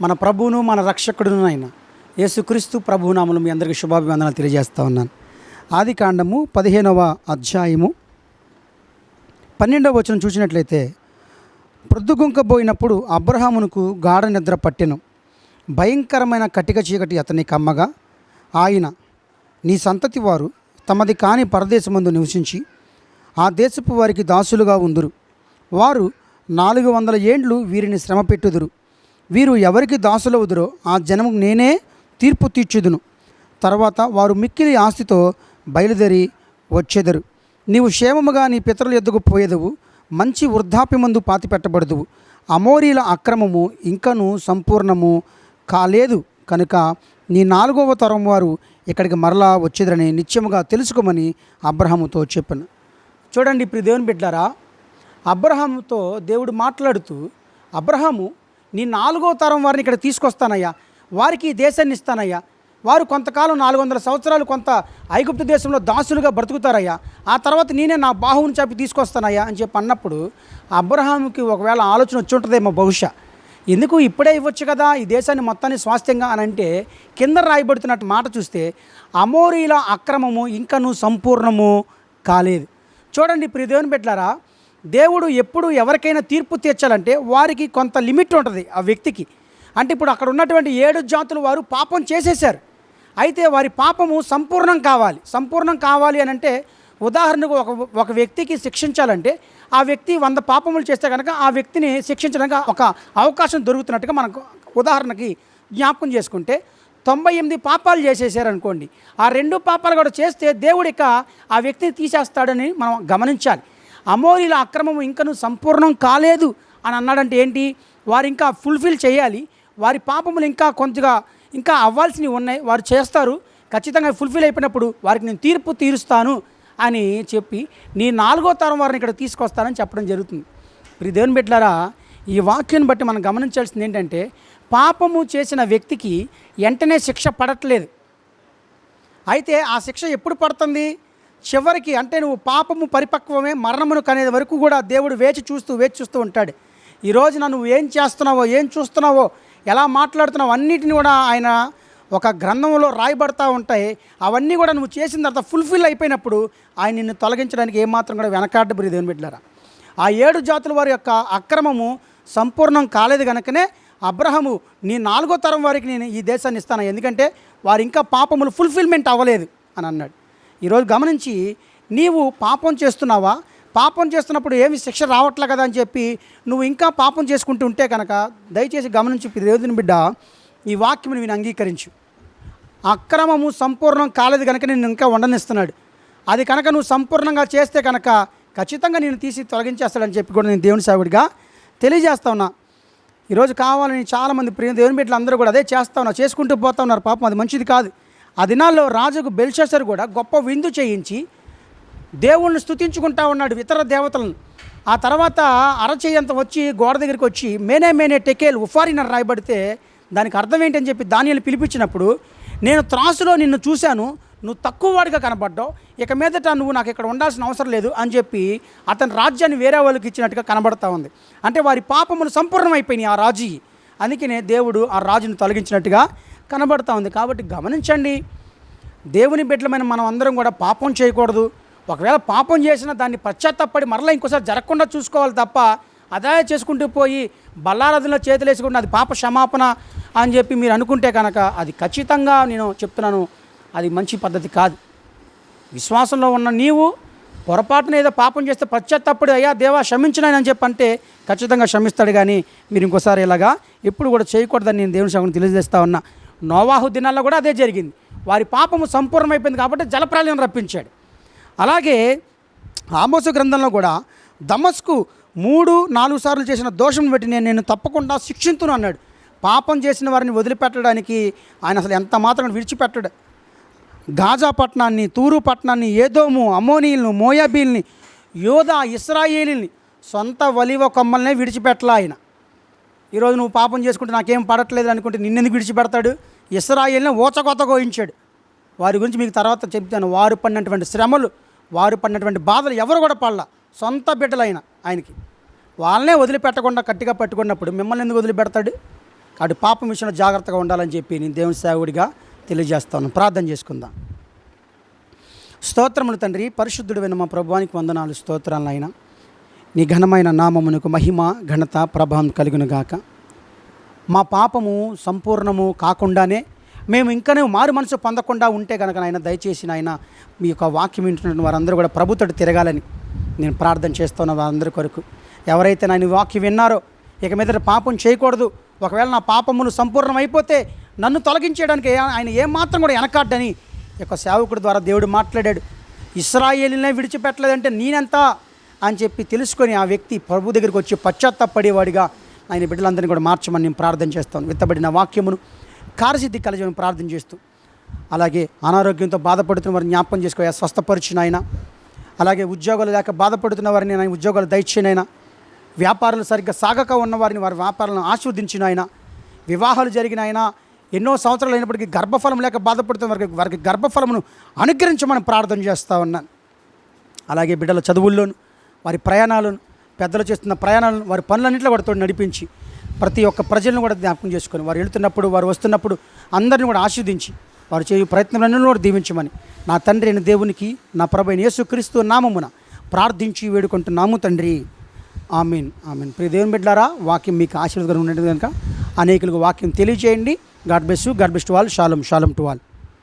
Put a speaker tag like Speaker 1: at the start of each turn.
Speaker 1: మన ప్రభువును మన రక్షకుడును ఆయన. యేసుక్రీస్తు ప్రభునామలు మీ అందరికీ శుభాభివందనాలు తెలియజేస్తా ఉన్నాను. ఆది కాండము పదిహేనవ అధ్యాయము. పన్నెండవ వచనం చూసినట్లయితే ప్రొద్దుగుంకబోయినప్పుడు అబ్రహామునకు గాఢ నిద్ర పట్టెను. భయంకరమైన కటిక చీకటి అతని కమ్మగా ఆయన నీ సంతతి వారు తమది కాని పరదేశమందు నివసించి ఆ దేశపు వారికి దాసులుగా ఉందురు. వారు నాలుగు వందల ఏండ్లు వీరిని శ్రమ పెట్టుదురు వీరు ఎవరికి దాసులవుదురో ఆ జనము నేనే తీర్పు తీర్చుదును. తర్వాత వారు మిక్కిలి ఆస్తితో బయలుదేరి వచ్చేదరు. నీవు క్షేమముగా నీ పితరుల ఎద్దుకు పోయేదవు మంచి వృద్ధాప్యమందు పాతి పెట్టబడదువు అమోరీల అక్రమము ఇంకను సంపూర్ణము కాలేదు. కనుక నీ నాలుగవ తరం వారు ఇక్కడికి మరలా వచ్చేదరని నిత్యముగా తెలుసుకోమని అబ్రహాముతో చెప్పాను. చూడండి ఇప్పుడు దేవుని బిడ్డారా అబ్రహాముతో దేవుడు మాట్లాడుతూ అబ్రహాము నీ నాలుగో తరం వారిని ఇక్కడ తీసుకొస్తానయ్యా. వారికి ఈ దేశాన్ని ఇస్తానయ్యా. వారు కొంతకాలం నాలుగు వందల సంవత్సరాలు కొంత ఐగుప్తు దేశంలో దాసులుగా బ్రతుకుతారయ్యా. ఆ తర్వాత నేనే నా బాహువుని చెప్పి తీసుకొస్తానయ్యా అని చెప్పి అన్నప్పుడు అబ్రహాముకి ఒకవేళ ఆలోచన వచ్చి ఉంటుందేమో బహుశా. ఎందుకు ఇప్పుడే ఇవ్వచ్చు కదా ఈ దేశాన్ని మొత్తాన్ని స్వాస్థ్యంగా అని అంటే కింద రాయబడుతున్నట్టు మాట చూస్తే అమోరీల అక్రమము ఇంకను సంపూర్ణము కాలేదు. చూడండి ఇప్పుడు దేవుని పెట్టారా దేవుడు ఎప్పుడు ఎవరికైనా తీర్పు తీర్చాలంటే వారికి కొంత లిమిట్ ఉంటుంది ఆ వ్యక్తికి. అంటే ఇప్పుడు అక్కడ ఉన్నటువంటి ఏడు జాతులు వారు పాపం చేసేశారు. అయితే వారి పాపము సంపూర్ణం కావాలి. సంపూర్ణం కావాలి అని అంటే ఉదాహరణకు ఒక ఒక వ్యక్తికి శిక్షించాలంటే ఆ వ్యక్తి వంద పాపములు చేస్తే కనుక ఆ వ్యక్తిని శిక్షించడానికి ఒక అవకాశం దొరుకుతున్నట్టుగా మనకు ఉదాహరణకి జ్ఞాపకం చేసుకుంటే తొంభై ఎనిమిది పాపాలు చేసేసారు అనుకోండి ఆ రెండు పాపాలు కూడా చేస్తే దేవుడు ఇక ఆ వ్యక్తిని తీసేస్తాడని మనం గమనించాలి. అమోరీల అక్రమం ఇంకను సంపూర్ణం కాలేదు అని అన్నాడంటే ఏంటి? వారు ఇంకా ఫుల్ఫిల్ చేయాలి. వారి పాపములు ఇంకా కొంతగా ఇంకా అవ్వాల్సినవి ఉన్నాయి. వారు చేస్తారు. ఖచ్చితంగా ఫుల్ఫిల్ అయిపోయినప్పుడు వారికి నేను తీర్పు తీరుస్తాను అని చెప్పి నీ నాలుగో తరం వారిని ఇక్కడ తీసుకొస్తానని చెప్పడం జరుగుతుంది. ఇప్పుడు దేవుని బిడ్డలారా ఈ వాక్యాన్ని బట్టి మనం గమనించాల్సింది ఏంటంటే పాపము చేసిన వ్యక్తికి వెంటనే శిక్ష పడట్లేదు. అయితే ఆ శిక్ష ఎప్పుడు పడుతుంది? చివరికి అంటే నువ్వు పాపము పరిపక్వమే మరణమును కనేది వరకు కూడా దేవుడు వేచి చూస్తూ వేచి చూస్తూ ఉంటాడు. ఈ రోజున నువ్వు ఏం చేస్తున్నావో ఏం చూస్తున్నావో ఎలా మాట్లాడుతున్నావు అన్నిటిని కూడా ఆయన ఒక గ్రంథంలో రాయబడతా ఉంటాయి. అవన్నీ కూడా నువ్వు చేసిన తర్వాత ఫుల్ఫిల్ అయిపోయినప్పుడు ఆయన నిన్ను తొలగించడానికి ఏమాత్రం కూడా వెనకాడబడి దేవుని బిడ్డారా ఆ ఏడు జాతుల వారి యొక్క అక్రమము సంపూర్ణం కాలేదు కనుకనే అబ్రహము నీ నాలుగో తరం వారికి నేను ఈ దేశాన్ని ఇస్తాను. ఎందుకంటే వారు ఇంకా పాపములు ఫుల్ఫిల్మెంట్ అవ్వలేదు అని అన్నాడు. ఈరోజు గమనించి నీవు పాపం చేస్తున్నావా? పాపం చేస్తున్నప్పుడు ఏమి శిక్ష రావట్లే కదా అని చెప్పి నువ్వు ఇంకా పాపం చేసుకుంటూ ఉంటే కనుక దయచేసి గమనించి దేవుని బిడ్డ ఈ వాక్యమును నేను అంగీకరించు. అక్రమము సంపూర్ణం కాలేదు కనుక నేను ఇంకా ఉండనిస్తున్నాడు అది కనుక నువ్వు సంపూర్ణంగా చేస్తే కనుక ఖచ్చితంగా నేను తీసి తొలగించేస్తాడని చెప్పి కూడా నేను దేవుని సేవుడిగా తెలియజేస్తా ఉన్నా. ఈరోజు కావాలని చాలామంది ప్రియ దేవుని బిడ్డలు అందరూ కూడా అదే చేస్తా ఉన్నారు. చేసుకుంటూ పోతా ఉన్నారు. పాపం అది మంచిది కాదు. ఆ దినాల్లో రాజుకు బెల్షసర్ కూడా గొప్ప విందు చేయించి దేవుణ్ణి స్థుతించుకుంటా ఉన్నాడు ఇతర దేవతలను. ఆ తర్వాత అరచేయంత వచ్చి గోడ దగ్గరికి వచ్చి మేనే మేనే టెకేల్ ఉఫారిన రాయబడితే దానికి అర్థం ఏంటని చెప్పి దానిని పిలిపించినప్పుడు నేను త్రాసులో నిన్ను చూశాను నువ్వు తక్కువ వాడిగా కనబడ్డావు ఇక మీదట నువ్వు నాకు ఇక్కడ ఉండాల్సిన అవసరం లేదు అని చెప్పి అతని రాజ్యాన్ని వేరే వాళ్ళకి ఇచ్చినట్టుగా కనబడతా ఉంది. అంటే వారి పాపములు సంపూర్ణమైపోయినాయి ఆ రాజు. అందుకనే దేవుడు ఆ రాజును తొలగించినట్టుగా కనబడతా ఉంది. కాబట్టి గమనించండి. దేవుని బిడ్డలమైన మనం అందరం కూడా పాపం చేయకూడదు. ఒకవేళ పాపం చేసినా దాన్ని పశ్చాత్తపడి మరలా ఇంకోసారి జరగకుండా చూసుకోవాలి తప్ప అదాయ చేసుకుంటూ పోయి బల్లారథంలో చేతులు వేసుకుంటే అది పాప క్షమాపణ అని చెప్పి మీరు అనుకుంటే కనుక అది ఖచ్చితంగా నేను చెప్తున్నాను అది మంచి పద్ధతి కాదు. విశ్వాసంలో ఉన్న నీవు పొరపాటున ఏదో పాపం చేస్తే పశ్చాత్తప్పుడు అయ్యా దేవా క్షమించినాయని చెప్పి అంటే ఖచ్చితంగా క్షమిస్తాడు. కానీ మీరు ఇంకోసారి ఇలాగా ఎప్పుడు కూడా చేయకూడదని నేను దేవుని సగం తెలియజేస్తా ఉన్నా. నోవాహు దినాల్లో కూడా అదే జరిగింది. వారి పాపము సంపూర్ణమైపోయింది కాబట్టి జలప్రాలయం రప్పించాడు. అలాగే ఆమోసు గ్రంథంలో కూడా దమస్కు మూడు నాలుగు సార్లు చేసిన దోషం బట్టి నేను నేను తప్పకుండా శిక్షింతును అన్నాడు. పాపం చేసిన వారిని వదిలిపెట్టడానికి ఆయన అసలు ఎంత మాత్రం విడిచిపెట్టడు. గాజా పట్టణాన్ని తూరు పట్టణాన్ని ఏదోము అమోనీలను మోయాబీల్ని యోధా ఇస్రాయేలీల్ని సొంత వలివ కొమ్మల్నే విడిచిపెట్టలా ఆయన. ఈరోజు నువ్వు పాపం చేసుకుంటే నాకేం పడట్లేదు అనుకుంటే నిన్నెందుకు విడిచిపెడతాడు? ఇస్రాయిల్ని ఓచకోత గోయించాడు. వారి గురించి మీకు తర్వాత చెప్తాను. వారు పడినటువంటి శ్రమలు వారు పడినటువంటి బాధలు ఎవరు కూడా పడలా. సొంత బిడ్డలైన ఆయనకి. వాళ్ళనే వదిలిపెట్టకుండా గట్టిగా పట్టుకున్నప్పుడు మిమ్మల్ని ఎందుకు వదిలిపెడతాడు? అటు పాపం విషయంలో జాగ్రత్తగా ఉండాలని చెప్పి నేను దేవుని సేవుడిగా తెలియజేస్తాను. ప్రార్థన చేసుకుందాం. స్తోత్రములు తండ్రి పరిశుద్ధుడు పరిశుద్ధుడైన మా ప్రభువానికి వందనాలు స్తోత్రాలైనా నీ ఘనమైన నామమునకు మహిమ ఘనత ప్రభావం కలుగునుగాక మా పాపము సంపూర్ణము కాకుండానే మేము ఇంకనే మారు మనసు పొందకుండా ఉంటే కనుక నాయన దయచేసి నాయన మీ యొక్క వాక్యం వింటున్న వారందరూ కూడా ప్రభుత్వం తిరగాలని నేను ప్రార్థన చేస్తున్న వారందరి కొరకు. ఎవరైతే నాయన వాక్యం విన్నారో ఇక మీద పాపం చేయకూడదు. ఒకవేళ నా పాపమును సంపూర్ణం అయిపోతే నన్ను తొలగించేయడానికి ఆయన ఏమాత్రం కూడా వెనకాడ్డని ఈ యొక్క సేవకుడి ద్వారా దేవుడు మాట్లాడాడు. ఇస్రాయేలీనే విడిచిపెట్టలేదంటే నేనెంత అని చెప్పి తెలుసుకొని ఆ వ్యక్తి ప్రభు దగ్గరికి వచ్చి పశ్చాత్తాపడేవాడిగా ఆయన బిడ్డలందరినీ కూడా మార్చమని నేను ప్రార్థన చేస్తాను. విత్తబడిన వాక్యమును కార్యసిద్ధి కలజమని ప్రార్థన చేస్తూ అలాగే అనారోగ్యంతో బాధపడుతున్న వారిని జ్ఞాపకం చేసుకో స్వస్థపరిచిన ఆయన అలాగే ఉద్యోగాలు లేక బాధపడుతున్న వారిని ఆయన ఉద్యోగాలు దయచేనైనా వ్యాపారాలు సరిగ్గా సాగక ఉన్న వారిని వారి వ్యాపారాలను ఆస్వాదించిన ఆయన వివాహాలు జరిగిన ఆయన ఎన్నో సంవత్సరాలు అయినప్పటికీ గర్భఫలం లేక బాధపడుతున్న వారికి వారికి గర్భఫలమును అనుగ్రహించమని ప్రార్థన చేస్తూ ఉన్నాను. అలాగే బిడ్డల చదువుల్లోనూ వారి ప్రయాణాలను పెద్దలు చేస్తున్న ప్రయాణాలను వారి పనులన్నింటిలో వారితో నడిపించి ప్రతి ఒక్క ప్రజలను కూడా జ్ఞాపకం చేసుకొని వారు వెళ్తున్నప్పుడు వారు వస్తున్నప్పుడు అందరిని కూడా ఆస్వాదించి వారు చేయు ప్రయత్నాలన్నీ కూడా దీవించమని నా తండ్రి అయిన దేవునికి నా ప్రభు అయిన యేసుక్రీస్తు నామమున ప్రార్థించి వేడుకుంటున్నాము తండ్రి. Amen amen. ప్రియ దేవుని బిడ్డారా వాక్యం మీకు ఆశీర్వాదం ఉండేది కనుక అనేకులకు వాక్యం తెలియజేయండి. గాడ్ బెస్ గాడ్ బెస్ట్ వాల్ షాలం షాలం టు వాల్